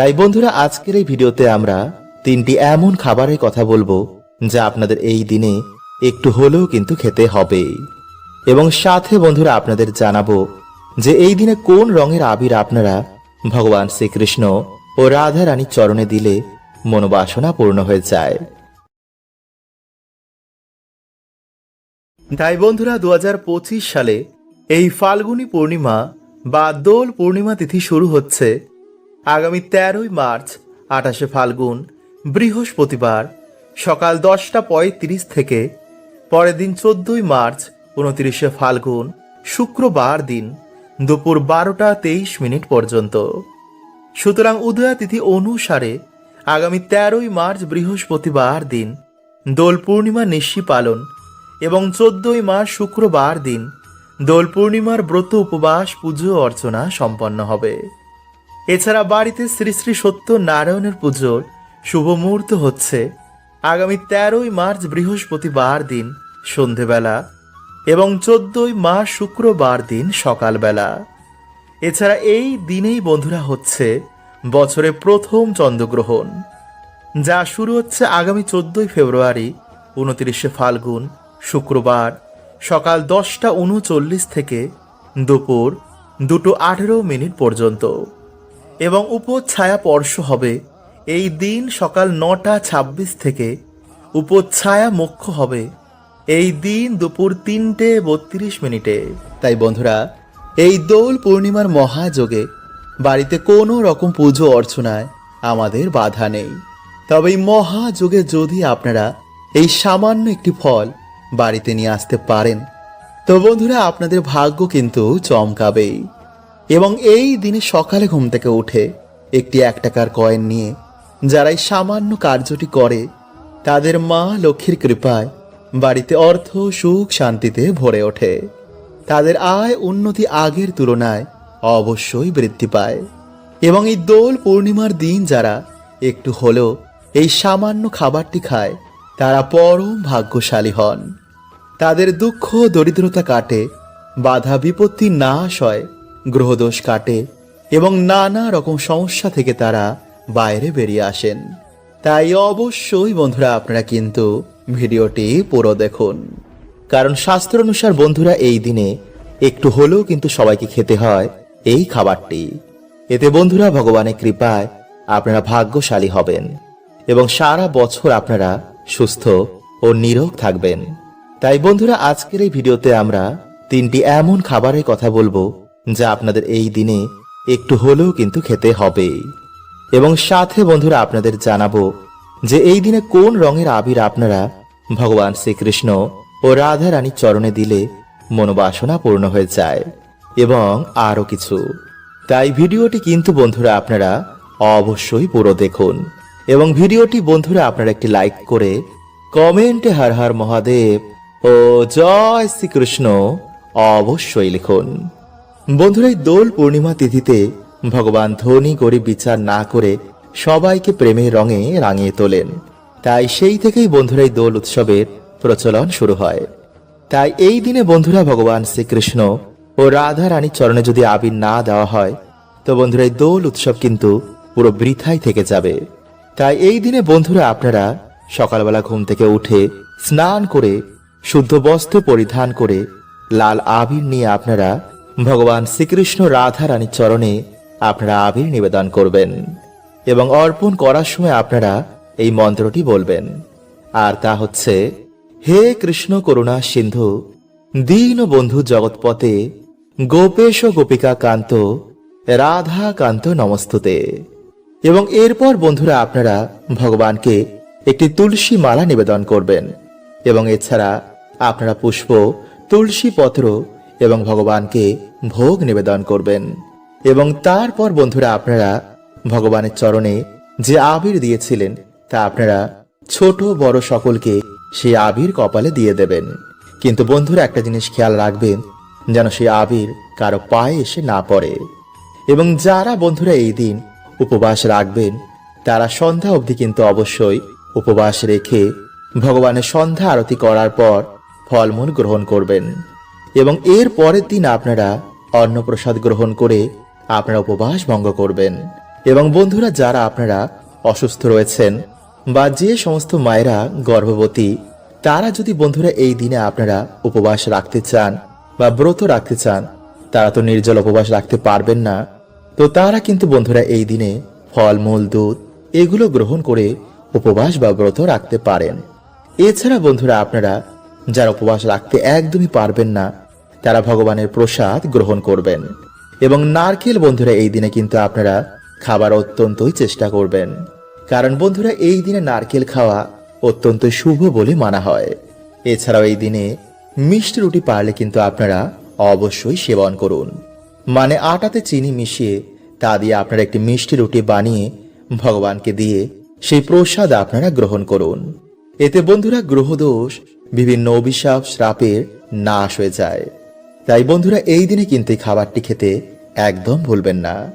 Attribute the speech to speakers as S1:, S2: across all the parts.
S1: তাই বন্ধুরা, আজকের এই ভিডিওতে আমরা তিনটি এমন খাবারের কথা বলব যা আপনাদের এই দিনে একটু হলেও কিন্তু খেতে হবে। এবং সাথে বন্ধুরা, আপনাদের জানাব যে এই দিনে কোন রঙের আবির আপনারা ভগবান শ্রীকৃষ্ণ ও রাধা রানীর চরণে দিলে মনোবাসনা পূর্ণ হয়ে যায়। তাই বন্ধুরা দু হাজার পঁচিশ সালে এই ফাল্গুনী পূর্ণিমা বা দোল পূর্ণিমা তিথি শুরু হচ্ছে। আগামী তেরোই মার্চ, আঠাশে ফাল্গুন, বৃহস্পতিবার, সকাল দশটা পঁয়ত্রিশ থেকে, পরের দিন চোদ্দই মার্চ, উনত্রিশে ফাল্গুন, শুক্রবার দিন, দুপুর বারোটা তেইশ মিনিট পর্যন্ত। সুতরাং উদয়া তিথি অনুসারে আগামী তেরোই মার্চ বৃহস্পতিবার দিন, দোল পূর্ণিমা নিশি পালন এবং চোদ্দই মার্চ শুক্রবার দিন, দোল পূর্ণিমার ব্রত উপবাস, পুজো অর্চনা সম্পন্ন হবে। এছাড়া বাড়িতে শ্রী শ্রী সত্য নারায়ণের পুজোর শুভ মুহূর্ত হচ্ছে আগামী তেরোই মার্চ বৃহস্পতিবার দিন সন্ধেবেলা এবং চোদ্দই মার্চ শুক্রবার দিন সকালবেলা। এছাড়া এই দিনেই বন্ধুরা হচ্ছে বছরের প্রথম চন্দ্রগ্রহণ, যা শুরু হচ্ছে আগামী চোদ্দই ফেব্রুয়ারি উনত্রিশে ফাল্গুন শুক্রবার সকাল দশটা উনচল্লিশ থেকে দুপুর দুটো আঠেরো মিনিট পর্যন্ত। এবং উপচ্ছায়া স্পর্শ হবে। এই দিন সকাল নটা ছাব্বিশ থেকে উপচ্ছায়া মুখ্য হবে। এই দিন দুপুর তিনটে বত্রিশ মিনিটে। তাই বন্ধুরা, এই দোল পূর্ণিমার মহাযোগে বাড়িতে কোনো রকম পুজো অর্চনায় আমাদের বাধা নেই। তবে এই মহাযোগে যদি আপনারা এই সামান্য একটি ফল বাড়িতে নিয়ে আসতে পারেন, তো বন্ধুরা আপনাদের ভাগ্য কিন্তু চমকাবেই। এবং এই দিনে সকালে ঘুম থেকে উঠে একটি এক টাকার কয়েন নিয়ে যারা এই সামান্য কার্যটি করে, তাদের মা লক্ষ্মীর কৃপায় বাড়িতে অর্থ, সুখ, শান্তিতে ভরে ওঠে। তাদের আয় উন্নতি আগের তুলনায় অবশ্যই বৃদ্ধি পায়। এবং এই দোল পূর্ণিমার দিন যারা একটু হলেও এই সামান্য খাবারটি খায়, তারা পরম ভাগ্যশালী হন। তাদের দুঃখ দরিদ্রতা কাটে, বাধা বিপত্তি নাশ হয় গ্রহদোষ কাটে এবং নানা রকম সমস্যা থেকে তারা বাইরে বেরিয়ে আসেন। তাই অবশ্যই বন্ধুরা আপনারা কিন্তু ভিডিওটি পুরো দেখুন। কারণ শাস্ত্র অনুসার বন্ধুরা এই দিনে একটু হলেও কিন্তু সবাইকে খেতে হয় এই খাবারটি। এতে বন্ধুরা ভগবানের কৃপায় আপনারা ভাগ্যশালী হবেন এবং সারা বছর আপনারা সুস্থ ও নিরোগ থাকবেন। তাই বন্ধুরা আজকের এই ভিডিওতে আমরা তিনটি এমন খাবারের কথা বলব যা আপনাদের এই দিনে একটু হলেও কিন্তু খেতে হবে। এবং সাথে বন্ধুরা, আপনাদের জানাব যে এই দিনে কোন রঙের আবির আপনারা ভগবান শ্রীকৃষ্ণ ও রাধা রানীর চরণে দিলে মনোবাসনা পূর্ণ হয়ে যায়, এবং আরও কিছু। তাই ভিডিওটি কিন্তু বন্ধুরা, আপনারা অবশ্যই পুরো দেখুন। এবং ভিডিওটি বন্ধুরা, আপনারা একটি লাইক করে কমেন্টে হর হর মহাদেব ও জয় শ্রীকৃষ্ণ অবশ্যই লিখুন। বন্ধুরা, এই দোল পূর্ণিমা তিথিতে ভগবান ধনী গরিব বিচার না করে সবাইকে প্রেমের রঙে রাঙিয়ে তোলেন। তাই সেই থেকেই বন্ধুরা, এই দোল উৎসবের প্রচলন শুরু হয়। তাই এই দিনে বন্ধুরা, ভগবান শ্রীকৃষ্ণ ও রাধা রানীর চরণে যদি আবির না দেওয়া হয়, তো বন্ধুরা, এই দোল উৎসব কিন্তু পুরো বৃথাই থেকে যাবে। তাই এই দিনে বন্ধুরা, আপনারা সকালবেলা ঘুম থেকে উঠে স্নান করে, শুদ্ধ বস্ত্র পরিধান করে, লাল আবির নিয়ে আপনারা ভগবান শ্রীকৃষ্ণ রাধা রানীর চরণে আপনারা আবির নিবেদন করবেন এবং অর্পণ করার সময় আপনারা এই মন্ত্রটি বলবেন। আর তা হচ্ছে, হে কৃষ্ণ করুণা সিন্ধু, দীন বন্ধু জগৎপতে গোপেশ গোপিকা কান্ত, রাধা কান্ত নমস্তুতে। এবং এরপর বন্ধুরা আপনারা ভগবানকে একটি তুলসী মালা নিবেদন করবেন। এবং এছাড়া আপনারা পুষ্প, তুলসী পত্র এবং ভগবানকে ভোগ নিবেদন করবেন। এবং তারপর বন্ধুরা আপনারা ভগবানের চরণে যে আবির দিয়েছিলেন, তা আপনারা ছোট বড় সকলকে সেই আবির কপালে দিয়ে দেবেন। কিন্তু বন্ধুরা একটা জিনিস খেয়াল রাখবেন, যেন সেই আবির কারও পায়ে এসে না পড়ে। এবং যারা বন্ধুরা এই দিন উপবাস রাখবেন, তারা সন্ধ্যা অবধি কিন্তু অবশ্যই উপবাস রেখে ভগবানের সন্ধ্যা আরতি করার পর ফলমূল গ্রহণ করবেন। এবং এর পরের দিন আপনারা অন্নপ্রসাদ গ্রহণ করে আপনারা উপবাস ভঙ্গ করবেন। এবং বন্ধুরা, যারা আপনারা অসুস্থ রয়েছেন বা যে সমস্ত মায়েরা গর্ভবতী, তারা যদি বন্ধুরা এই দিনে আপনারা উপবাস রাখতে চান বা ব্রত রাখতে চান, তারা তো নির্জল উপবাস রাখতে পারবেন না। তো তারা কিন্তু বন্ধুরা এই দিনে ফলমূল দুধ, এগুলো গ্রহণ করে উপবাস বা ব্রত রাখতে পারেন। এছাড়া বন্ধুরা, আপনারা যারা উপবাস রাখতে একদমই পারবেন না, তারা ভগবানের প্রসাদ গ্রহণ করবেন। এবং নারকেল বন্ধুরা, এই দিনে কিন্তু আপনারা খাবার অত্যন্তই চেষ্টা করবেন। কারণ বন্ধুরা, এই দিনে নারকেল খাওয়া অত্যন্ত শুভ বলে মানা হয়। এছাড়াও এই দিনে মিষ্টি রুটি পারলে কিন্তু আপনারা অবশ্যই সেবন করুন। মানে আটাতে চিনি মিশিয়ে তা দিয়ে আপনারা একটি মিষ্টি রুটি বানিয়ে ভগবানকে দিয়ে সেই প্রসাদ আপনারা গ্রহণ করুন। এতে বন্ধুরা, গ্রহদোষ বিভিন্ন অভিশাপ শ্রাপের নাশ হয়ে যায়। তাই বন্ধুরা, এই দিনে কিন্তু খাবারটি খেতে একদম ভুলবেন না।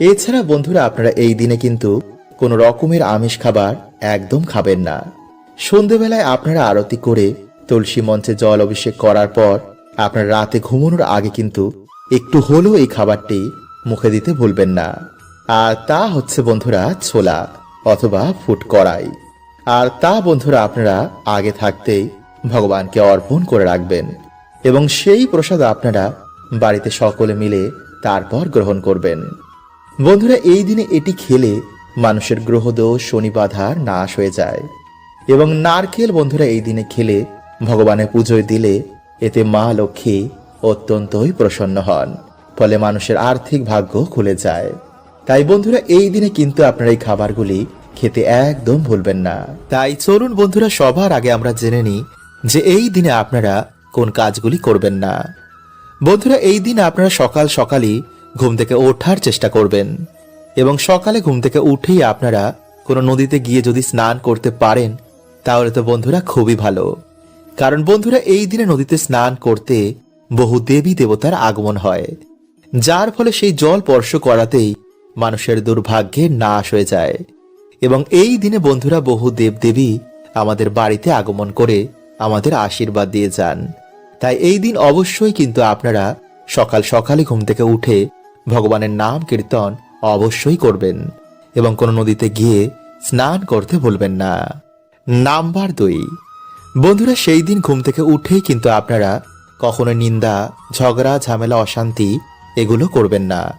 S1: এছাড়া বন্ধুরা, আপনারা এই দিনে কিন্তু কোনো রকমের আমিষ খাবার একদম খাবেন না। সন্ধেবেলায় আপনারা আরতি করে তুলসী মঞ্চে জল অভিষেক করার পর আপনার রাতে ঘুমানোর আগে কিন্তু একটু হলেও এই খাবারটি মুখে দিতে ভুলবেন না। আর তা হচ্ছে বন্ধুরা, ছোলা অথবা ফুট কড়াই। আর তা বন্ধুরা, আপনারা আগে থাকতেই ভগবানকে অর্পণ করে রাখবেন এবং সেই প্রসাদ আপনারা বাড়িতে সকলে মিলে তারপর গ্রহণ করবেন। বন্ধুরা, এই দিনে এটি খেলে মানুষের গ্রহদোষ, শনি বাধার নাশ হয়ে যায়। এবং নারকেল বন্ধুরা, এই দিনে খেলে ভগবানের পুজোয় দিলে এতে মা লক্ষ্মী অত্যন্তই প্রসন্ন হন, ফলে মানুষের আর্থিক ভাগ্য খুলে যায়। তাই বন্ধুরা, এই দিনে কিন্তু আপনারা এই খাবারগুলি খেতে একদম ভুলবেন না। তাই চলুন বন্ধুরা, সবার আগে আমরা জেনে নিই যে এই দিনে আপনারা কোন কাজগুলি করবেন না। বন্ধুরা, এই দিন আপনারা সকাল সকালই ঘুম থেকে ওঠার চেষ্টা করবেন এবং সকালে ঘুম থেকে উঠেই আপনারা কোনো নদীতে গিয়ে যদি স্নান করতে পারেন, তাহলে তো বন্ধুরা খুবই ভালো। কারণ বন্ধুরা, এই দিনে নদীতে স্নান করতে বহু দেবী দেবতার আগমন হয়, যার ফলে সেই জল স্পর্শ করাতেই মানুষের দুর্ভাগ্যে নাশ হয়ে যায়। এবং এই দিনে বন্ধুরা বহু দেবদেবী আমাদের বাড়িতে আগমন করে আমাদের আশীর্বাদ দিয়ে যান। তাই এই দিন অবশ্যই কিন্তু আপনারা সকাল সকালে ঘুম থেকে উঠে ভগবানের নাম কীর্তন অবশ্যই করবেন এবং কোনো নদীতে গিয়ে স্নান করতে ভুলবেন না। নাম্বার দুই। বন্ধুরা, সেই দিন ঘুম থেকে উঠেই কিন্তু আপনারা কখনো নিন্দা, ঝগড়া, ঝামেলা, অশান্তি এগুলো করবেন না।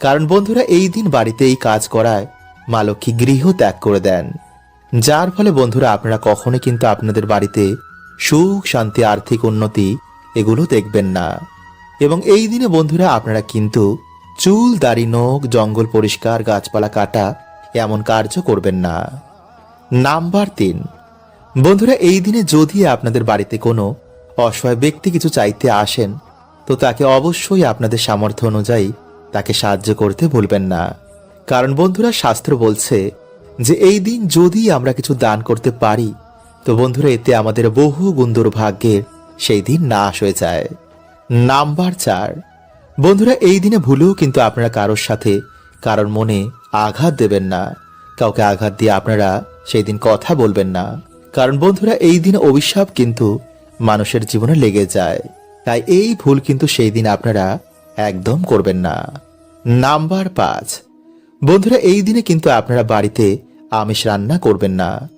S1: কারণ বন্ধুরা, এই দিন বাড়িতে এই কাজ করায় মা লক্ষ্মী গৃহ ত্যাগ করে দেন। যার ফলে বন্ধুরা, আপনারা কখনো কিন্তু আপনাদের বাড়িতে সুখ, শান্তি, আর্থিক উন্নতি, এগুলো দেখবেন না। এবং এই দিনে বন্ধুরা আপনারা কিন্তু চুল, দাড়ি, নখ, জঙ্গল পরিষ্কার, গাছপালা কাটা এমন কার্য করবেন না। নাম্বার তিন, বন্ধুরা এই দিনে যদি আপনাদের বাড়িতে কোনো অসহায় ব্যক্তি কিছু চাইতে আসেন, তো তাকে অবশ্যই আপনাদের সামর্থ্য অনুযায়ী তাকে সাহায্য করতে ভুলবেন না। কারণ বন্ধুরা শাস্ত্র বলছে যে, এই দিন যদি আমরা কিছু দান করতে পারি তো বন্ধুরা, এতে আমাদের বহু গুণ দুর্ভাগ্যের সেই দিন নাশ হয়ে যায়। নাম্বার চার। বন্ধুরা, এই দিনে ভুলেও কিন্তু আপনারা কারোর সাথে কারোর মনে আঘাত দেবেন না। কাউকে আঘাত দিয়ে আপনারা সেই দিন কথা বলবেন না। কারণ বন্ধুরা, এই দিন অভিশাপ কিন্তু মানুষের জীবনে লেগে যায়। তাই এই ভুল কিন্তু সেই দিন আপনারা একদম করবেন না। নাম্বার পাঁচ। বন্ধুরা, এই দিনে কিন্তু আপনারা বাড়িতে আমিষ রান্না করবেন না।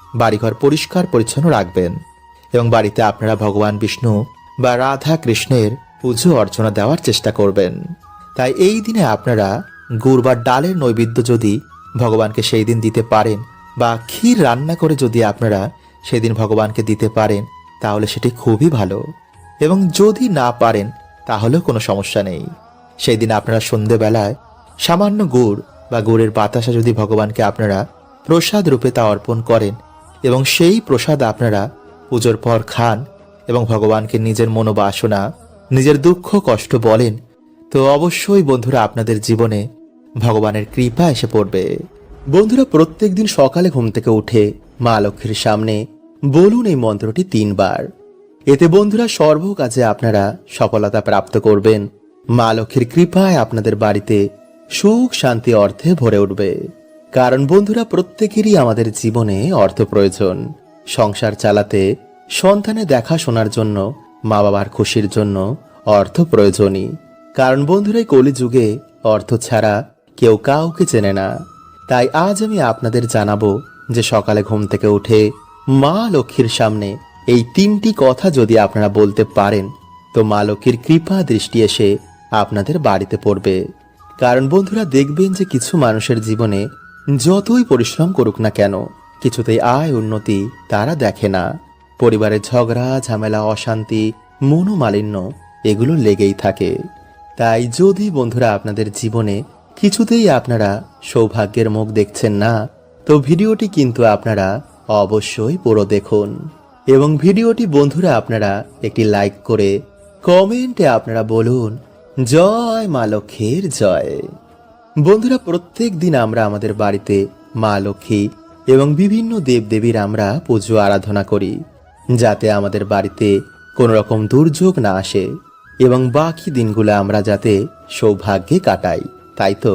S1: বাড়িঘর পরিষ্কার পরিচ্ছন্ন রাখবেন এবং বাড়িতে আপনারা ভগবান বিষ্ণু বা রাধা কৃষ্ণের পুজো অর্চনা দেওয়ার চেষ্টা করবেন। তাই এই দিনে আপনারা গুড় বা ডালের নৈবেদ্য যদি ভগবানকে সেই দিন দিতে পারেন বা ক্ষীর রান্না করে যদি আপনারা সেদিন ভগবানকে দিতে পারেন, তাহলে সেটি খুবই ভালো। এবং যদি না পারেন, তাহলেও কোনো সমস্যা নেই। সেই দিন আপনারা সন্ধেবেলায় সামান্য গুড় বা গুড়ের বাতাসা যদি ভগবানকে আপনারা প্রসাদ রূপে তা অর্পণ করেন এবং সেই প্রসাদ আপনারা পুজোর পর খান এবং ভগবানকে নিজের মনোবাসনা, নিজের দুঃখ, কষ্ট বলেন, তো অবশ্যই বন্ধুরা আপনাদের জীবনে ভগবানের কৃপা এসে পড়বে। বন্ধুরা প্রত্যেকদিন সকালে ঘুম থেকে উঠে মা লক্ষ্মীর সামনে বলুন এই মন্ত্রটি তিনবার। এতে বন্ধুরা সর্ব কাজে আপনারা সফলতা প্রাপ্ত করবেন। মা লক্ষ্মীর কৃপায় আপনাদের বাড়িতে সুখ, শান্তি, অর্থে ভরে উঠবে। কারণ বন্ধুরা প্রত্যেকেরই আমাদের জীবনে অর্থ প্রয়োজন। সংসার চালাতে, সন্তানে দেখাশোনার জন্য মা বাবার খুশির জন্য অর্থ প্রয়োজনই। কারণ বন্ধুরা কলিযুগে অর্থ ছাড়া কেউ কাউকে চেনে না। তাই আজ আমি আপনাদের জানাব যে সকালে ঘুম থেকে উঠে মা লক্ষ্মীর সামনে এই তিনটি কথা যদি আপনারা বলতে পারেন, তো মা লক্ষ্মীর কৃপা দৃষ্টি এসে আপনাদের বাড়িতে পড়বে। কারণ বন্ধুরা দেখবেন যে কিছু মানুষের জীবনে যতই পরিশ্রম করুক না কেন, কিছুতেই আয় উন্নতি তারা দেখে না। পরিবারের ঝগড়া, ঝামেলা, অশান্তি, মনোমালিন্য, এগুলো লেগেই থাকে। তাই যদি বন্ধুরা আপনাদের জীবনে কিছুতেই আপনারা সৌভাগ্যের মুখ দেখছেন না, তো ভিডিওটি কিন্তু আপনারা অবশ্যই পুরো দেখুন। এবং ভিডিওটি বন্ধুরা আপনারা একটি লাইক করে কমেন্টে আপনারা বলুন, জয় মা লক্ষ্মীর জয়। বন্ধুরা, প্রত্যেক দিন আমরা আমাদের বাড়িতে মা লক্ষ্মী এবং বিভিন্ন দেবদেবীর আমরা পুজো আরাধনা করি, যাতে আমাদের বাড়িতে কোনো রকম দুর্যোগ না আসে এবং বাকি দিনগুলো আমরা যাতে সৌভাগ্যে কাটাই, তাই তো?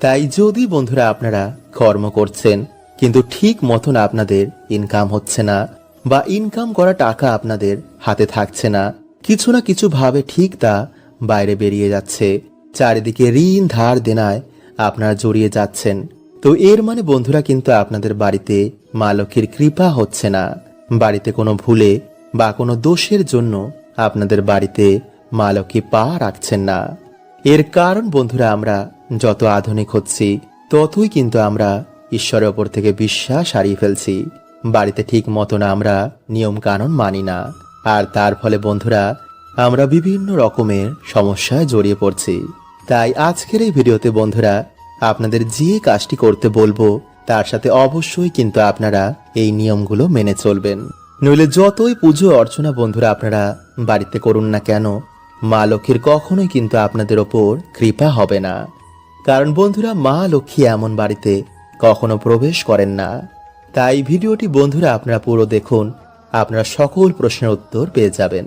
S1: তাই যদি বন্ধুরা আপনারা কর্ম করছেন, কিন্তু ঠিক মতন আপনাদের ইনকাম হচ্ছে না বা ইনকাম করা টাকা আপনাদের হাতে থাকছে না, কিছু না কিছু ভাবে ঠিক তা বাইরে বেরিয়ে যাচ্ছে, চারিদিকে ঋণ ধার দেনায় আপনারা জড়িয়ে যাচ্ছেন। তো এর মানে বন্ধুরা কিন্তু আপনাদের বাড়িতে মা লক্ষ্মীর কৃপা হচ্ছে না। বাড়িতে কোনো ভুলে বা কোনো দোষের জন্য আপনাদের বাড়িতে মা লক্ষ্মী পা রাখছেন না। এর কারণ বন্ধুরা আমরা যত আধুনিক হচ্ছি, ততই কিন্তু আমরা ঈশ্বরের ওপর থেকে বিশ্বাস হারিয়ে ফেলছি। বাড়িতে ঠিক মতন আমরা নিয়ম কানুন মানি না। আর তার ফলে বন্ধুরা আমরা বিভিন্ন রকমের সমস্যায় জড়িয়ে পড়ছি। তাই আজকের এই ভিডিওতে, বন্ধুরা, আপনাদের যে কাজটি করতে বলব, তার সাথে অবশ্যই কিন্তু আপনারা এই নিয়মগুলো মেনে চলবেন। নইলে যতই পুজো অর্চনা, বন্ধুরা, আপনারা বাড়িতে করুন না কেন, মা লক্ষ্মীর কখনোই কিন্তু আপনাদের ওপর কৃপা হবে না। কারণ, বন্ধুরা, মা লক্ষ্মী এমন বাড়িতে কখনো প্রবেশ করেন না। তাই ভিডিওটি, বন্ধুরা, আপনারা পুরো দেখুন, আপনারা সকল প্রশ্নের উত্তর পেয়ে যাবেন।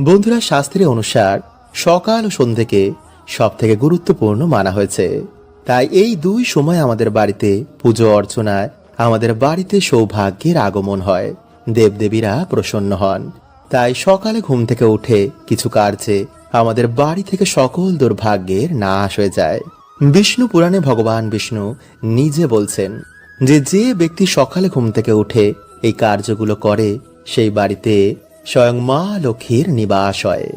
S1: বন্ধুরা, শাস্ত্রের অনুসার সকাল ও সন্ধ্যেকে সব থেকে গুরুত্বপূর্ণ মানা হয়েছে। তাই এই দুই সময় আমাদের বাড়িতে পুজো অর্চনায় আমাদের বাড়িতে সৌভাগ্যের আগমন হয়। দেবদেবীরা প্রসন্ন হন। তাই সকালে ঘুম থেকে উঠে কিছু কার্যে আমাদের বাড়ি থেকে সকল দুর্ভাগ্যের নাশ হয়ে যায়। বিষ্ণু পুরাণে ভগবান বিষ্ণু নিজে বলছেন যে যে ব্যক্তি সকালে ঘুম থেকে উঠে এই কার্যগুলো করে, সেই বাড়িতে স্বয়ং মা লক্ষ্মীর নিবাস হয়।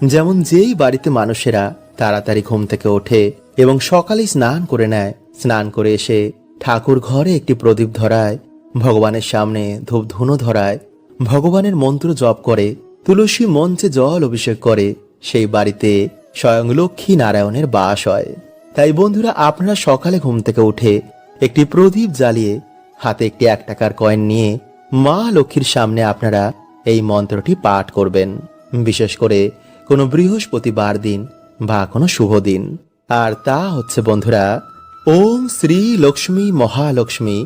S1: যেমন যেই বাড়িতে মানুষেরা তাড়াতাড়ি ঘুম থেকে ওঠে এবং সকালে স্নান করে নেয়, স্নান করে এসে ঠাকুর ঘরে একটি প্রদীপ ধরায়, ভগবানের সামনে ধূপ ধুনো ধরায়, ভগবানের মন্ত্র জপ করে, তুলসী মঞ্চে জল অভিষেক করে, সেই বাড়িতে স্বয়ং লক্ষ্মী নারায়ণের বাস হয়। তাই বন্ধুরা, আপনারা সকালে ঘুম থেকে উঠে একটি প্রদীপ জ্বালিয়ে হাতে একটি এক টাকার কয়েন নিয়ে মা লক্ষ্মীর সামনে আপনারা এই মন্ত্রটি পাঠ করবেন। বিশেষ করে কোনো বৃহস্পতিবার দিন বা কোনো শুভ দিন। আর তা হচ্ছে বন্ধুরা, ওম শ্রী লক্ষ্মী মহালক্ষ্মী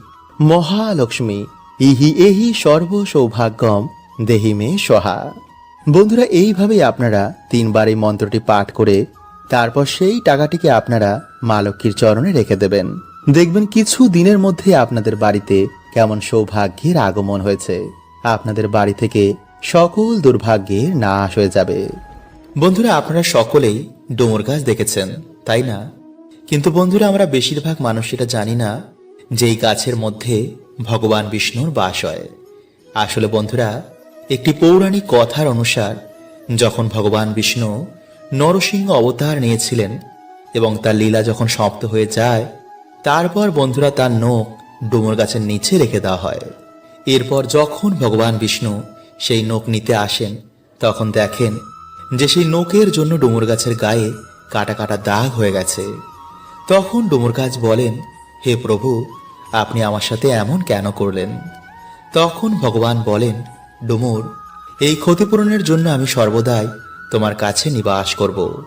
S1: মহালক্ষ্মী, ইহি এহি সর্ব সৌভাগ্যম দেহি মে সহা বন্ধুরা, এইভাবেই আপনারা তিনবার এই মন্ত্রটি পাঠ করে তারপর সেই টাকাটিকে আপনারা মা লক্ষ্মীর চরণে রেখে দেবেন। দেখবেন কিছু দিনের মধ্যে আপনাদের বাড়িতে কেমন সৌভাগ্যের আগমন হয়েছে। আপনাদের বাড়ি থেকে সকল দুর্ভাগ্যের নাশ হয়ে যাবে। বন্ধুরা, আপনারা সকলেই ডোমর গাছ দেখেছেন, তাই না? কিন্তু বন্ধুরা, আমরা বেশিরভাগ মানুষ এটা জানি না যে এই গাছের মধ্যে ভগবান বিষ্ণুর বাস হয়। আসলে বন্ধুরা, একটি পৌরাণিক কথার অনুসার যখন ভগবান বিষ্ণু নরসিংহ অবতার নিয়েছিলেন এবং তার লীলা যখন সমাপ্ত হয়ে যায়, তারপর বন্ধুরা তার নখ ডুমুর গাছের নিচে রেখে দেওয়া হয়। এরপর যখন ভগবান বিষ্ণু সেই নখ নিতে আসেন, তখন দেখেন যে সেই নোকের জন্য ডুমুর গাছের গায়ে কাটা কাটা দাগ হয়ে গেছে। তখন ডুমুর গাছ বলেন, হে প্রভু, আপনি আমার সাথে এমন কেন করলেন? তখন ভগবান বলেন, ডুমুর, এই ক্ষতিপূরণের জন্য আমি সর্বদাই তোমার কাছে নিবাস করব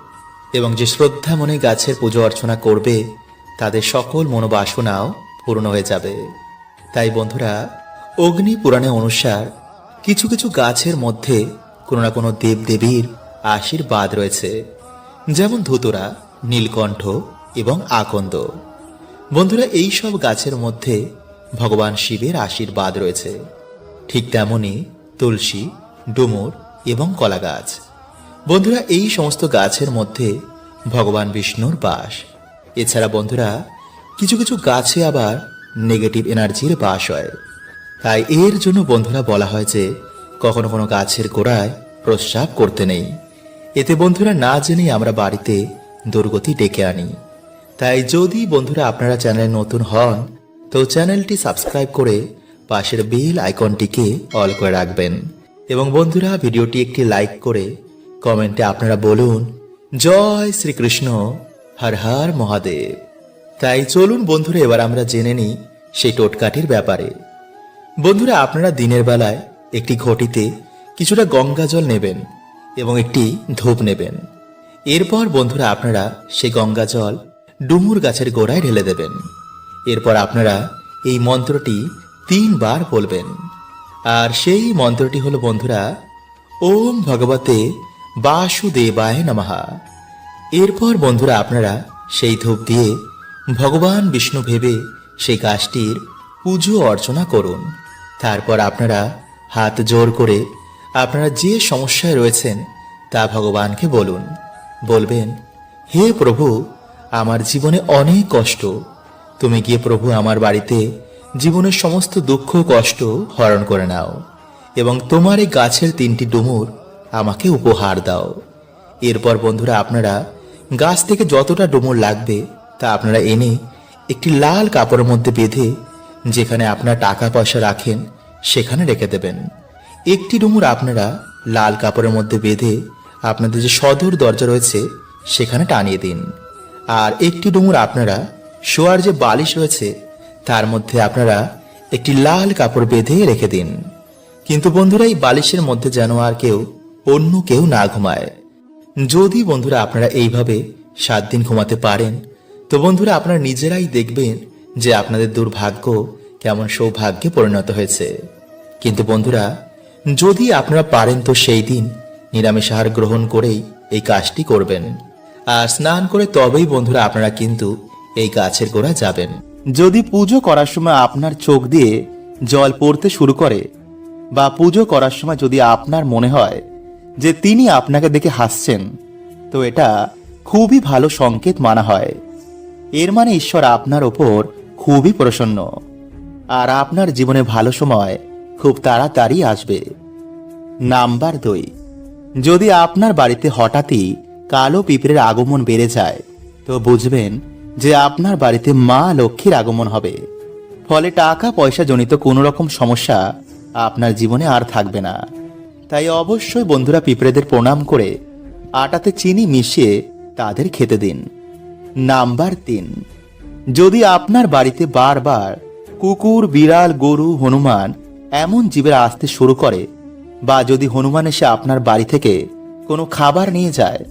S1: এবং যে শ্রদ্ধা মনে গাছের পুজো অর্চনা করবে, তাদের সকল মনোবাসনাও পূর্ণ হয়ে যাবে। তাই বন্ধুরা, অগ্নি পুরাণে অনুসার কিছু কিছু গাছের মধ্যে কোনো না কোনো দেবদেবীর আশীর্বাদ রয়েছে। যেমন ধুতুরা, নীলকণ্ঠ এবং আকন্দ। বন্ধুরা, এই সব গাছের মধ্যে ভগবান শিবের আশীর্বাদ রয়েছে। ঠিক তেমনি তুলসী, ডুমুর এবং কলা গাছ বন্ধুরা, এই সমস্ত গাছের মধ্যে ভগবান বিষ্ণুর বাস। এছাড়া বন্ধুরা, কিছু কিছু গাছে আবার নেগেটিভ এনার্জির বাস হয়। তাই এর জন্য বন্ধুরা বলা হয় যে, কখনো কোনো গাছের গোড়ায় প্রস্রাব করতে নেই। এতে বন্ধুরা না জেনেই আমরা বাড়িতে দুর্গতি ডেকে আনি। তাই যদি বন্ধুরা আপনারা চ্যানেলে নতুন হন, তো চ্যানেলটি সাবস্ক্রাইব করে পাশের বেল আইকনটিকে অল করে রাখবেন। এবং বন্ধুরা, ভিডিওটি একটি লাইক করে কমেন্টে আপনারা বলুন, জয় শ্রীকৃষ্ণ, হর হর মহাদেব। তাই চলুন বন্ধুরা, এবার আমরা জেনে নিই সেই টোটকাটির ব্যাপারে। বন্ধুরা, আপনারা দিনের বেলায় একটি ঘটিতে কিছুটা গঙ্গা জল নেবেন। এবং একটি ধূপ নেবেন। এরপর বন্ধুরা আপনারা সেই গঙ্গা জল ডুমুর গাছের গোড়ায় ঢেলে দেবেন। এরপর আপনারা এই মন্ত্রটি তিনবার বলবেন। আর সেই মন্ত্রটি হলো বন্ধুরা, ওম ভগবতে বাসুদেবায় নমঃ। এরপর বন্ধুরা আপনারা সেই ধূপ দিয়ে ভগবান বিষ্ণু ভেবে সেই গাছটির পুজো অর্চনা করুন। তারপর আপনারা হাত জোর করে আপনারা যে সমস্যায় রয়েছেন, তা ভগবানকে বলুন। বলবেন, হে প্রভু, আমার জীবনে অনেক কষ্ট। তুমি গিয়ে প্রভু আমার বাড়িতে জীবনের সমস্ত দুঃখ, কষ্ট হরণ করে নাও এবং তোমার এই গাছের তিনটি ডুমুর আমাকে উপহার দাও। এরপর বন্ধুরা, আপনারা গাছ থেকে যতটা ডুমুর লাগবে, তা আপনারা এনে একটি লাল কাপড়ের মধ্যে বেঁধে যেখানে আপনার টাকা পয়সা রাখেন, সেখানে রেখে দেবেন। একটি ডুমুর আপনারা লাল কাপড়ের মধ্যে বেঁধে আপনাদের যে সদর দরজা রয়েছে, সেখানে টানিয়ে দিন। আর একটি ডুমুর আপনারা শোয়ার যে বালিশ রয়েছে, তার মধ্যে আপনারা একটি লাল কাপড় বেঁধে রেখে দিন। কিন্তু বন্ধুরা, এই বালিশের মধ্যে যেন আর কেউ, অন্য কেউ না ঘুমায়। যদি বন্ধুরা আপনারা এইভাবে সাত দিন ঘুমাতে পারেন, তো বন্ধুরা আপনারা নিজেরাই দেখবেন যে আপনাদের দুর্ভাগ্য কেমন সৌভাগ্যে পরিণত হয়েছে। কিন্তু বন্ধুরা যদি আপনারা পারেন তো সেই দিন নিরামিষ আহার গ্রহণ করেই এই কাজটি করবেন। আর স্নান করে তবেই বন্ধুরা আপনারা কিন্তু এই গাছের গোড়া যাবেন। যদি পুজো করার সময় আপনার চোখ দিয়ে জল পড়তে শুরু করে বা পুজো করার সময় যদি আপনার মনে হয় যে তিনি আপনাকে দেখে হাসছেন, তো এটা খুবই ভালো সংকেত মানা হয়। এর মানে ঈশ্বর আপনার ওপর খুবই প্রসন্ন। আর আপনার জীবনে ভালো সময় খুব তাড়াতাড়ি আসবে। নাম্বার দুই। যদি আপনার বাড়িতে হঠাৎই কালো পিঁপড়ের আগমন বেড়ে যায়, তো বুঝবেন যে আপনার বাড়িতে মা লক্ষ্মীর আগমন হবে। ফলে টাকা পয়সা জনিত কোনো রকম সমস্যা আপনার জীবনে আর থাকবে না। তাই অবশ্যই বন্ধুরা পিঁপড়েদের প্রণাম করে আটাতে চিনি মিশিয়ে তাদের খেতে দিন। নাম্বার তিন। যদি আপনার বাড়িতে বারবার কুকুর, বিড়াল, গরু, হনুমান এমন জীবের আসতে শুরু করে বা যদি হনুমান এসে আপনার বাড়ি থেকে কোনো খাবার নিয়ে যায়,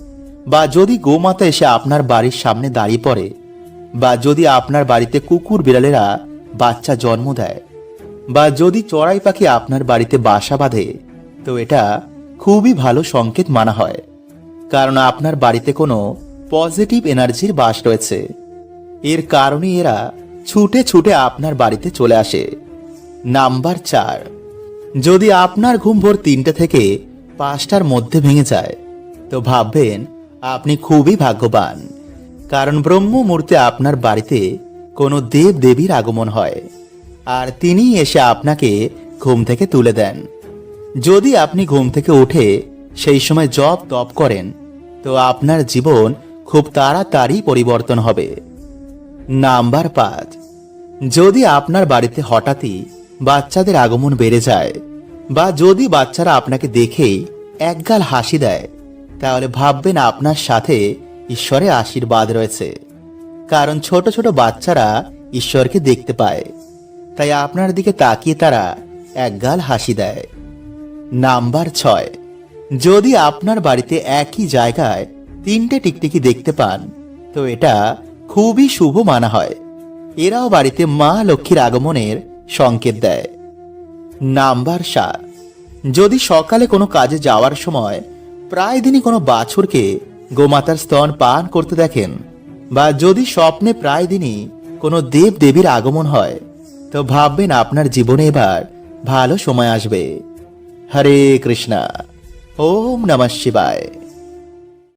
S1: বা যদি গোমাতা এসে আপনার বাড়ির সামনে দাঁড়িয়ে পড়ে, বা যদি আপনার বাড়িতে কুকুর বিড়ালেরা বাচ্চা জন্ম দেয়, বা যদি চড়াই পাখি আপনার বাড়িতে বাসা বাঁধে, তো এটা খুবই ভালো সংকেত মানা হয়। কারণ আপনার বাড়িতে কোনো পজিটিভ এনার্জির বাস রয়েছে। এর কারণে এরা ছুটে ছুটে আপনার বাড়িতে চলে আসে। নাম্বার চার। যদি আপনার ঘুম ভোর তিনটে থেকে পাঁচটার মধ্যে ভেঙে যায়, তো ভাববেন আপনি খুবই ভাগ্যবান। কারণ ব্রহ্ম মুহূর্তে আপনার বাড়িতে কোনো দেব দেবীর আগমন হয়, আর তিনি এসে আপনাকে ঘুম থেকে তুলে দেন। যদি আপনি ঘুম থেকে উঠে সেই সময় জপ তপ করেন, তো আপনার জীবন খুব তাড়াতাড়ি পরিবর্তন হবে। নাম্বার পাঁচ, যদি আপনার বাড়িতে হঠাৎই বাচ্চাদের আগমন বেড়ে যায়। বা যদি বাচ্চারা আপনাকে দেখেই একগাল হাসি দেয়, তাহলে ভাববেন আপনার সাথে ঈশ্বরের আশীর্বাদ রয়েছে। কারণ ছোট ছোট বাচ্চারা ঈশ্বরকে দেখতে পায়। তাই আপনার দিকে তাকিয়ে তারা একগাল হাসি দেয়। নাম্বার ছয়, যদি আপনার বাড়িতে একই জায়গায় তিনটে টিকটিকি দেখতে পান, তো এটা খুবই শুভ মানা হয়। এরাও বাড়িতে মা লক্ষ্মীর আগমনের সংকেত দেয়। নাম্বার সাত। যদি সকালে কোনো কাজে যাওয়ার সময় প্রায় দিনই কোনো বাছুরকে গোমাতার স্তন পান করতে দেখেন বা যদি স্বপ্নে প্রায় দিনই কোনো দেব দেবীর আগমন হয়, তো ভাববেন আপনার জীবনে এবার ভালো সময় আসবে। হরে কৃষ্ণা। ওম নমঃ শিবায়।